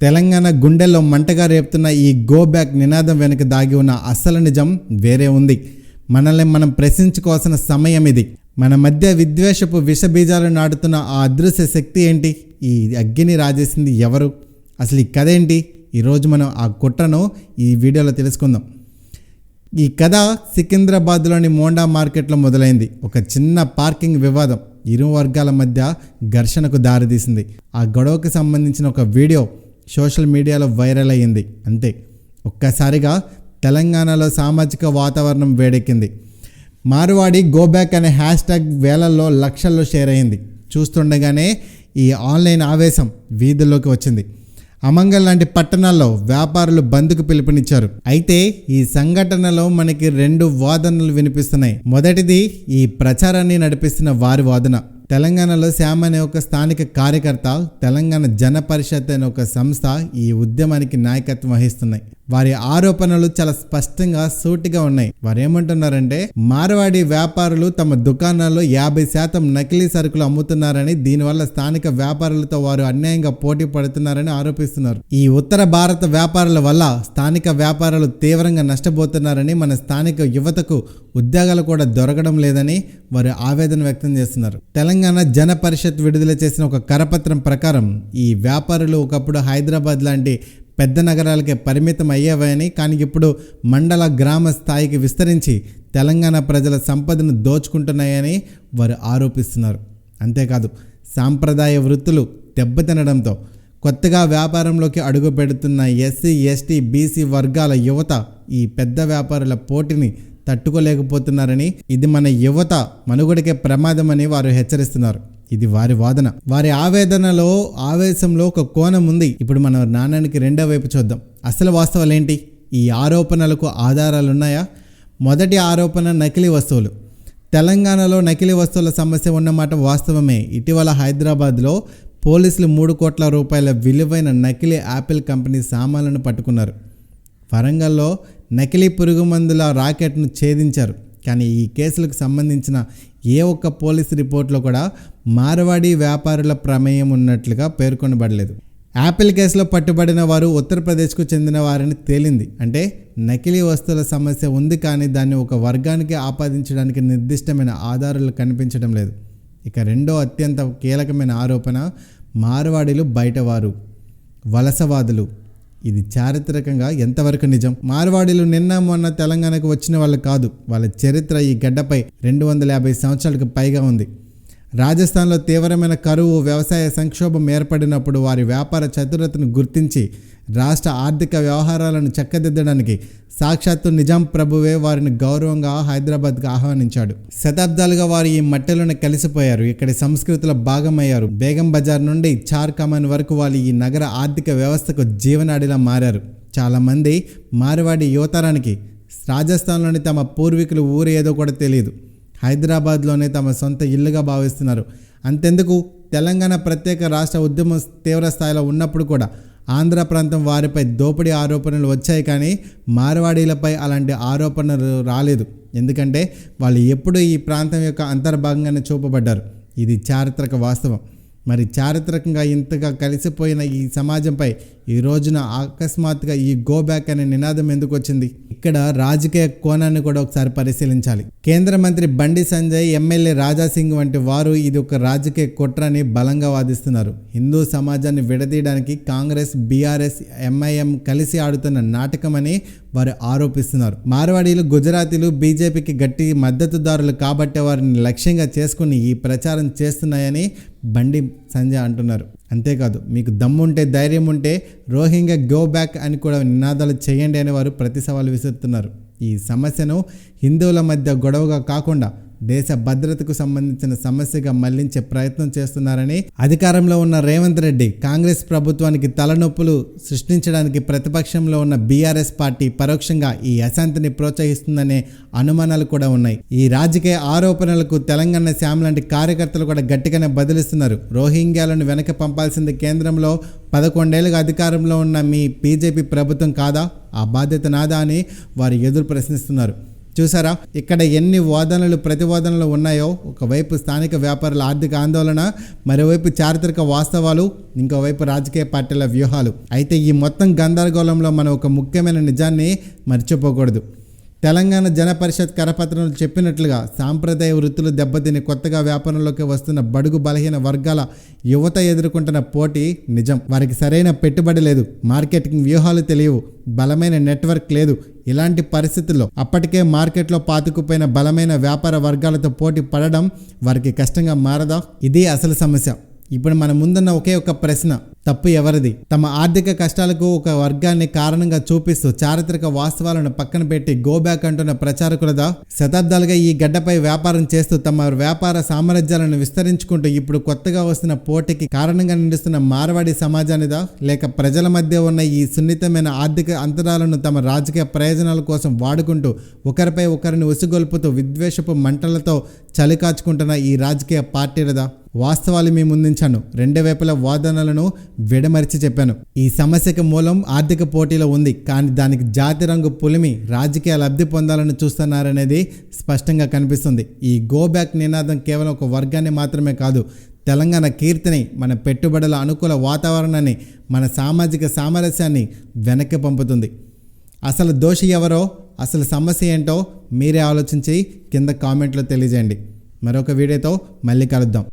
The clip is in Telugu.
తెలంగాణ గుండెల్లో మంటగా రేపుతున్న ఈ గో బ్యాక్ నినాదం వెనుక దాగి ఉన్న అసలు నిజం వేరే ఉంది. మనల్ని మనం ప్రశ్నించుకోవాల్సిన సమయం ఇది. మన మధ్య విద్వేషపు విషబీజాలు నాటుతున్న ఆ అదృశ్య శక్తి ఏంటి? ఈ అగ్గిని రాజేసింది ఎవరు? అసలు ఈ కథ ఏంటి? ఈరోజు మనం ఆ కుట్రను ఈ వీడియోలో తెలుసుకుందాం. ఈ కథ సికింద్రాబాద్లోని మోండా మార్కెట్లో మొదలైంది. ఒక చిన్న పార్కింగ్ వివాదం. ఇరు వర్గాల మధ్య ఘర్షణకు దారితీసింది. ఆ గొడవకు సంబంధించిన ఒక వీడియో సోషల్ మీడియాలో వైరల్ అయ్యింది. అంతే. ఒక్కసారిగా తెలంగాణలో సామాజిక వాతావరణం వేడెక్కింది. మార్వాడి గోబ్యాక్ అనే హ్యాష్ ట్యాగ్ వేలల్లో లక్షల్లో షేర్ అయింది చూస్తుండగానే ఈ ఆన్లైన్ ఆవేశం వీధుల్లోకి వచ్చింది. అమంగల్ లాంటి పట్టణాల్లో వ్యాపారులు బంద్కు పిలుపునిచ్చారు. అయితే ఈ సంఘటనలో మనకి రెండు వాదనలు వినిపిస్తున్నాయి. మొదటిది ఈ ప్రచారాన్ని నడిపిస్తున్న వారి వాదన. తెలంగాణలో శ్యామ్ అనే ఒక స్థానిక కార్యకర్త తెలంగాణ జన పరిషత్ అనే ఒక సంస్థ ఈ ఉద్యమానికి నాయకత్వం వహిస్తున్నాయి. వారి ఆరోపణలు చాలా స్పష్టంగా సూటిగా ఉన్నాయి. వారు ఏమంటున్నారంటే మార్వాడి వ్యాపారులు తమ దుకాణాల్లో యాభై శాతం నకిలీ సరుకులు అమ్ముతున్నారని దీనివల్ల స్థానిక వ్యాపారులతో వారు అన్యాయంగా పోటీ పడుతున్నారని ఆరోపిస్తున్నారు. ఈ ఉత్తర భారత వ్యాపారుల వల్ల స్థానిక వ్యాపారులు తీవ్రంగా నష్టపోతున్నారని మన స్థానిక యువతకు ఉద్యోగాలు కూడా దొరకడం లేదని వారు ఆవేదన వ్యక్తం చేస్తున్నారు. తెలంగాణ జన పరిషత్ విడుదల చేసిన ఒక కరపత్రం ప్రకారం ఈ వ్యాపారులు ఒకప్పుడు హైదరాబాద్ లాంటి పెద్ద నగరాలకే పరిమితం అయ్యేవని కానీ ఇప్పుడు మండల గ్రామ స్థాయికి విస్తరించి తెలంగాణ ప్రజల సంపదను దోచుకుంటున్నాయని వారు ఆరోపిస్తున్నారు. అంతేకాదు సాంప్రదాయ వృత్తులు దెబ్బతినడంతో కొత్తగా వ్యాపారంలోకి అడుగు పెడుతున్న ఎస్సీ ఎస్టీ బీసీ వర్గాల యువత ఈ పెద్ద వ్యాపారుల పోటీని తట్టుకోలేకపోతున్నారని ఇది మన యువత మనుగడకే ప్రమాదమని వారు హెచ్చరిస్తున్నారు. ఇది వారి వాదన. వారి ఆవేదనలో ఆవేశంలో ఒక కోణం ఉంది. ఇప్పుడు మనం నాణానికి రెండో వైపు చూద్దాం. అసలు వాస్తవాలు ఏంటి? ఈ ఆరోపణలకు ఆధారాలు ఉన్నాయా? మొదటి ఆరోపణ నకిలీ వస్తువులు. తెలంగాణలో నకిలీ వస్తువుల సమస్య ఉన్నమాట వాస్తవమే. ఇటీవల హైదరాబాద్లో పోలీసులు మూడు కోట్ల రూపాయల విలువైన నకిలీ యాపిల్ కంపెనీ సామాన్లను పట్టుకున్నారు. వరంగల్లో నకిలీ పురుగు మందుల రాకెట్ను ఛేదించారు. కానీ ఈ కేసులకు సంబంధించిన ఏ ఒక్క పోలీస్ రిపోర్ట్లో కూడా మార్వాడి వ్యాపారుల ప్రమేయం ఉన్నట్లుగా పేర్కొనబడలేదు. యాపిల్ కేసులో పట్టుబడిన వారు ఉత్తరప్రదేశ్కు చెందిన వారని తేలింది. అంటే నకిలీ వస్తువుల సమస్య ఉంది కానీ దాన్ని ఒక వర్గానికి ఆపాదించడానికి నిర్దిష్టమైన ఆధారాలు కనిపించడం లేదు. ఇక రెండో అత్యంత కీలకమైన ఆరోపణ మార్వాడీలు బయటవారు వలసవాదులు. ఇది చారిత్రకంగా ఎంతవరకు నిజం? మార్వాడీలు నిన్న మొన్న తెలంగాణకు వచ్చిన వాళ్ళు కాదు. వాళ్ళ చరిత్ర ఈ గడ్డపై రెండు వందల యాభై సంవత్సరాలకు పైగా ఉంది. రాజస్థాన్లో తీవ్రమైన కరువు వ్యవసాయ సంక్షోభం ఏర్పడినప్పుడు వారి వ్యాపార చతురతను గుర్తించి రాష్ట్ర ఆర్థిక వ్యవహారాలను చక్కదిద్దడానికి సాక్షాత్తు నిజాం ప్రభువే వారిని గౌరవంగా హైదరాబాద్కు ఆహ్వానించాడు. శతాబ్దాలుగా వారు ఈ మట్టిలోనే కలిసిపోయారు. ఇక్కడి సంస్కృతిలో భాగమయ్యారు. బేగం బజార్ నుండి చార్ కమాన్ వరకు వాళ్ళు ఈ నగర ఆర్థిక వ్యవస్థకు జీవనాడిలా మారారు. చాలామంది మారవాడి యువతరానికి రాజస్థాన్లోని తమ పూర్వీకులు ఊరు ఏదో కూడా తెలియదు. హైదరాబాద్లోనే తమ సొంత ఇల్లుగా భావిస్తున్నారు. అంతెందుకు? తెలంగాణ ప్రత్యేక రాష్ట్ర ఉద్యమం తీవ్ర స్థాయిలో ఉన్నప్పుడు కూడా ఆంధ్ర ప్రాంతం వారిపై దోపిడీ ఆరోపణలు వచ్చాయి కానీ మార్వాడీలపై అలాంటి ఆరోపణలు రాలేదు. ఎందుకంటే వాళ్ళు ఎప్పుడూ ఈ ప్రాంతం యొక్క అంతర్భాగంగానే చూపబడ్డారు. ఇది చారిత్రక వాస్తవం. మరి చారిత్రకంగా ఇంతగా కలిసిపోయిన ఈ సమాజంపై ఈ రోజున అకస్మాత్తుగా ఈ గో బ్యాక్ అనే నినాదం ఎందుకు వచ్చింది? ఇక్కడ రాజకీయ కోణాన్ని కూడా ఒకసారి పరిశీలించాలి. కేంద్ర మంత్రి బండి సంజయ్ ఎమ్మెల్యే రాజాసింగ్ వంటి వారు ఇది ఒక రాజకీయ కుట్రని బలంగా వాదిస్తున్నారు. హిందూ సమాజాన్ని విడదీయడానికి కాంగ్రెస్ బీఆర్ఎస్ ఎంఐఎం కలిసి ఆడుతున్న నాటకమని వారు ఆరోపిస్తున్నారు. మార్వాడీలు గుజరాతీలు బీజేపీకి గట్టి మద్దతుదారులు కాబట్టే వారిని లక్ష్యంగా చేసుకుని ఈ ప్రచారం చేస్తున్నాయని బండి సంజయ్ అంటున్నారు. అంతేకాదు మీకు దమ్ముంటే ధైర్యం ఉంటే రోహింగ్యా గో బ్యాక్ అని కూడా నినాదాలు చేయండి అని వారు ప్రతి సవాలు విసురుతున్నారు. ఈ సమస్యను హిందువుల మధ్య గొడవగా కాకుండా దేశ భద్రతకు సంబంధించిన సమస్యగా మళ్ళించే ప్రయత్నం చేస్తున్నారని అధికారంలో ఉన్న రేవంత్ రెడ్డి కాంగ్రెస్ ప్రభుత్వానికి తలనొప్పులు సృష్టించడానికి ప్రతిపక్షంలో ఉన్న బీఆర్ఎస్ పార్టీ పరోక్షంగా ఈ అశాంతిని ప్రోత్సహిస్తుందనే అనుమానాలు కూడా ఉన్నాయి. ఈ రాజకీయ ఆరోపణలకు తెలంగాణ శ్యామ్ లాంటి కార్యకర్తలు కూడా గట్టిగానే బదిలిస్తున్నారు. రోహింగ్యాలను వెనక పంపాల్సింది కేంద్రంలో పదకొండేళ్ళుగా అధికారంలో ఉన్న మీ బీజేపీ ప్రభుత్వం కాదా? ఆ బాధ్యత నాదా అని వారు ఎదురు ప్రశ్నిస్తున్నారు. చూసారా? ఇక్కడ ఎన్ని వాదనలు ప్రతివాదనలు ఉన్నాయో? ఒకవైపు స్థానిక వ్యాపారుల ఆర్థిక ఆందోళన మరోవైపు చారిత్రక వాస్తవాలు ఇంకోవైపు రాజకీయ పార్టీల వ్యూహాలు. అయితే ఈ మొత్తం గందరగోళంలో మనం ఒక ముఖ్యమైన నిజాన్ని మర్చిపోకూడదు. తెలంగాణ జనపరిషత్ కరపత్రంలో చెప్పినట్లుగా సాంప్రదాయ వృత్తులు దెబ్బతిని కొత్తగా వ్యాపారంలోకి వస్తున్న బడుగు బలహీన వర్గాల యువత ఎదుర్కొంటున్న పోటీ నిజం. వారికి సరైన పెట్టుబడి లేదు మార్కెటింగ్ వ్యూహాలు తెలియవు బలమైన నెట్వర్క్ లేదు. ఇలాంటి పరిస్థితుల్లో అప్పటికే మార్కెట్లో పాతుకుపోయిన బలమైన వ్యాపార వర్గాలతో పోటీ పడడం వారికి కష్టంగా మారదా? ఇదే అసలు సమస్య. ఇప్పుడు మన ముందున్న ఒకే ఒక ప్రశ్న. తప్పు ఎవరిది? తమ ఆర్థిక కష్టాలకు ఒక వర్గాన్ని కారణంగా చూపిస్తూ చారిత్రక వాస్తవాలను పక్కన పెట్టి గోబ్యాక్ అంటున్న ప్రచారకులదా? శతాబ్దాలుగా ఈ గడ్డపై వ్యాపారం చేస్తూ తమ వ్యాపార సామ్రాజ్యాలను విస్తరించుకుంటూ ఇప్పుడు కొత్తగా వస్తున్న పోటీకి కారణంగా నిలుస్తున్న మార్వాడి సమాజానిదా? లేక ప్రజల మధ్య ఉన్న ఈ సున్నితమైన ఆర్థిక అంతరాలను తమ రాజకీయ ప్రయోజనాల కోసం వాడుకుంటూ ఒకరిపై ఒకరిని ఉసుగొల్పుతూ విద్వేషపు మంటలతో చలికాచుకుంటున్న ఈ రాజకీయ పార్టీలదా? వాస్తవాలు మీ ముందుంచాను. రెండు వైపుల వాదనలను విడమరిచి చెప్పాను. ఈ సమస్యకు మూలం ఆర్థిక పోటీలో ఉంది కానీ దానికి జాతి రంగు పులిమి రాజకీయ లబ్ధి పొందాలని చూస్తున్నారనేది స్పష్టంగా కనిపిస్తుంది. ఈ గో బ్యాక్ నినాదం కేవలం ఒక వర్గాన్ని మాత్రమే కాదు తెలంగాణ కీర్తిని మన పెట్టుబడుల అనుకూల వాతావరణాన్ని మన సామాజిక సామరస్యాన్ని వెనక్కి పంపుతుంది. అసలు దోషి ఎవరో అసలు సమస్య ఏంటో మీరే ఆలోచించి కింద కామెంట్లో తెలియజేయండి. మరొక వీడియోతో మళ్ళీ కలుద్దాం.